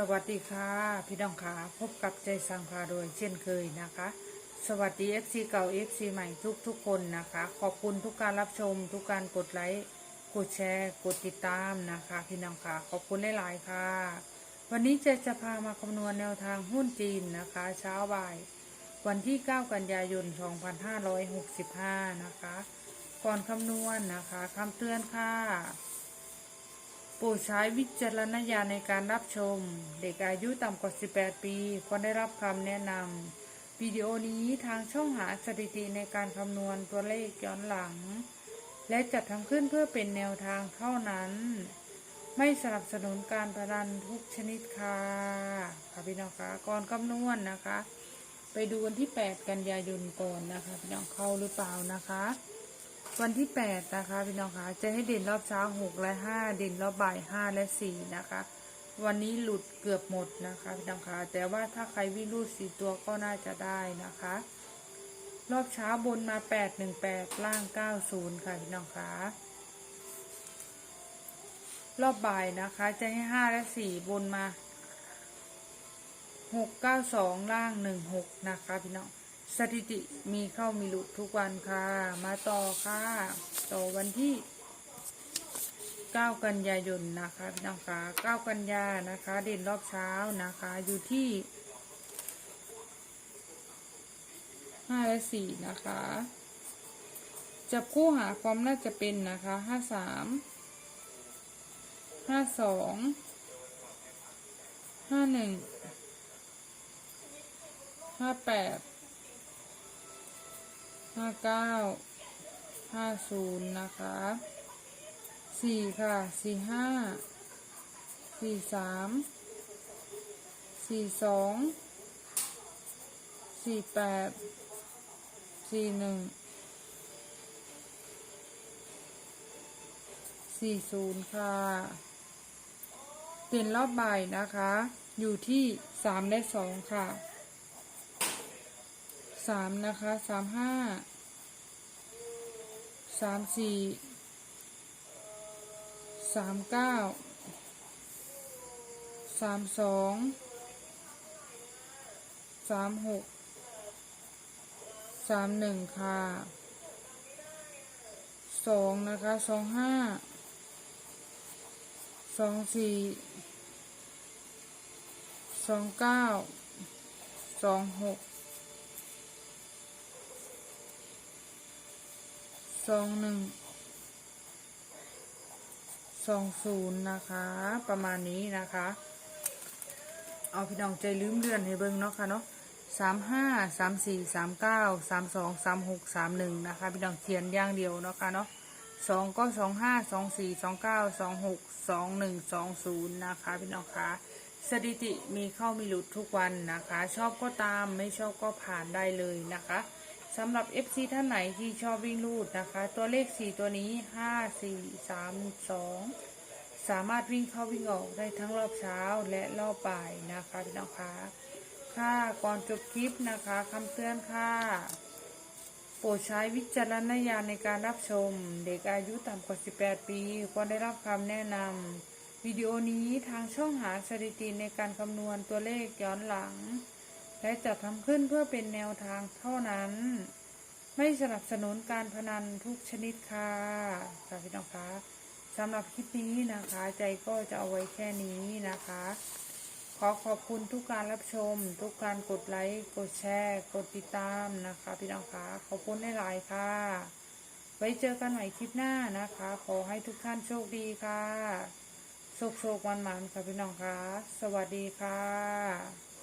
สวัสดีค่ะพี่น้องค่ะพบกับใจสังพาโดยเช่นเคยนะคะ สวัสดี FC เก่า FC ใหม่ทุกทุกคนนะคะ ขอบคุณทุกการรับชม ทุกการกดไลค์กดแชร์กดติดตามนะคะ พี่น้องค่ะขอบคุณหลายๆค่ะ วันนี้เจจะพามาคำนวณแนวทางหุ้นจีนนะคะ เช้าบ่าย วันที่ 9 กันยายน 2565 นะคะ ก่อนคำนวณนะคะคำเตือนค่ะ โปรดใช้วิจารณญาณในการรับชม เด็กอายุต่ำกว่า 18 ปีควรได้รับคำแนะนำวิดีโอนี้ทางช่องหาสถิติในการคำนวณตัวเลขย้อนหลัง และจัดทำขึ้นเพื่อเป็นแนวทางเท่านั้น ไม่สนับสนุนการพนันทุกชนิดค่ะค่ะพี่น้องคะก่อนคำนวณนะคะ ไปดูวันที่ 8 กันยายนก่อนนะคะพี่น้องเข้าหรือเปล่านะคะ วันที่8นะคะพี่น้องคะจะให้เด่นรอบเช้า6และ5เด่นรอบบ่าย5และ4นะคะ วันนี้หลุดเกือบหมดนะคะพี่น้องคะแต่ว่าถ้าใครวิ่งรูดสีตัวก็น่าจะได้นะคะ รอบเช้าบนมา8 1 8ล่าง90ค่ะพี่น้องคะรอบบ่ายนะคะจะให้5และ4บนมา6 9 2ล่าง1 6นะคะพี่น้อง สถิติมีเข้ามีหลุดทุกวันค่ะ มาต่อค่ะ ต่อวันที่ 9 กันยายนนะคะพี่น้องคะ9กันยานะคะ เด่นรอบเช้านะคะ อยู่ที่5และ4นะคะ จับคู่หาความน่าจะเป็นนะคะ53 52 51 58ห้า ห้าเก้าห้าศูนย์นะคะสี่ค่ะสี่ห้าสี่สามสี่สองสี่แปดสี่หนึ่งสี่ศูนย์ค่ะเด่นรอบบ่ายนะคะ อยู่ที่สามและสองค่ะ สามนะคะสามห้าสามสี่สามเก้าสามสองสามหกสามหนึ่งค่ะสองนะคะสองห้าสองสี่สองเก้าสองหก สองหนึ่งสองศูนย์นะคะ ประมาณนี้นะคะ เอาพี่น้องใจลืมเลื่อนให้เบิ่งเนาะค่ะเนาะสามห้าสามสี่สามเก้าสามสองสามหกสามหนึ่งนะคะพี่น้องเขียนอย่างเดียวเนาะค่ะเนาะสองก็สองห้าสองสี่สองเก้าสองหกสองหนึ่งสองศูนย์นะคะพี่น้องคะสถิติมีเข้ามีหลุดทุกวันนะคะ ชอบก็ตามไม่ชอบก็ผ่านได้เลยนะคะ สำหรับ FC ท่านไหนที่ชอบวิ่งลูดนะคะ ตัวเลข 4 ตัวนี้ 5 4 3 2 สามารถวิ่งเข้าวิ่งออกได้ทั้งรอบเช้าและรอบบ่ายนะคะพี่น้องคะค่ะก่อนจบคลิปนะคะคำเตือนค่ะ โปรดใช้วิจารณญาณในการรับชม เด็กอายุต่ำกว่า 18 ปีควรได้รับคำแนะนำวิดีโอนี้ทางช่องหาสถิติในการคำนวณตัวเลขย้อนหลัง และจะทำขึ้นเพื่อเป็นแนวทางเท่านั้น ไม่สนับสนุนการพนันทุกชนิดค่ะค่ะพี่น้องคะสำหรับคลิปนี้นะคะ ใจก็จะเอาไว้แค่นี้นะคะ ขอขอบคุณทุกการรับชม ทุกการกดไลค์กดแชร์ กดติดตามนะคะ พี่น้องคะขอบคุณหลายๆค่ะ ไว้เจอกันใหม่คลิปหน้านะคะ ขอให้ทุกท่านโชคดีค่ะโชคโชควันหมันค่ะพี่น้องคะสวัสดีค่ะ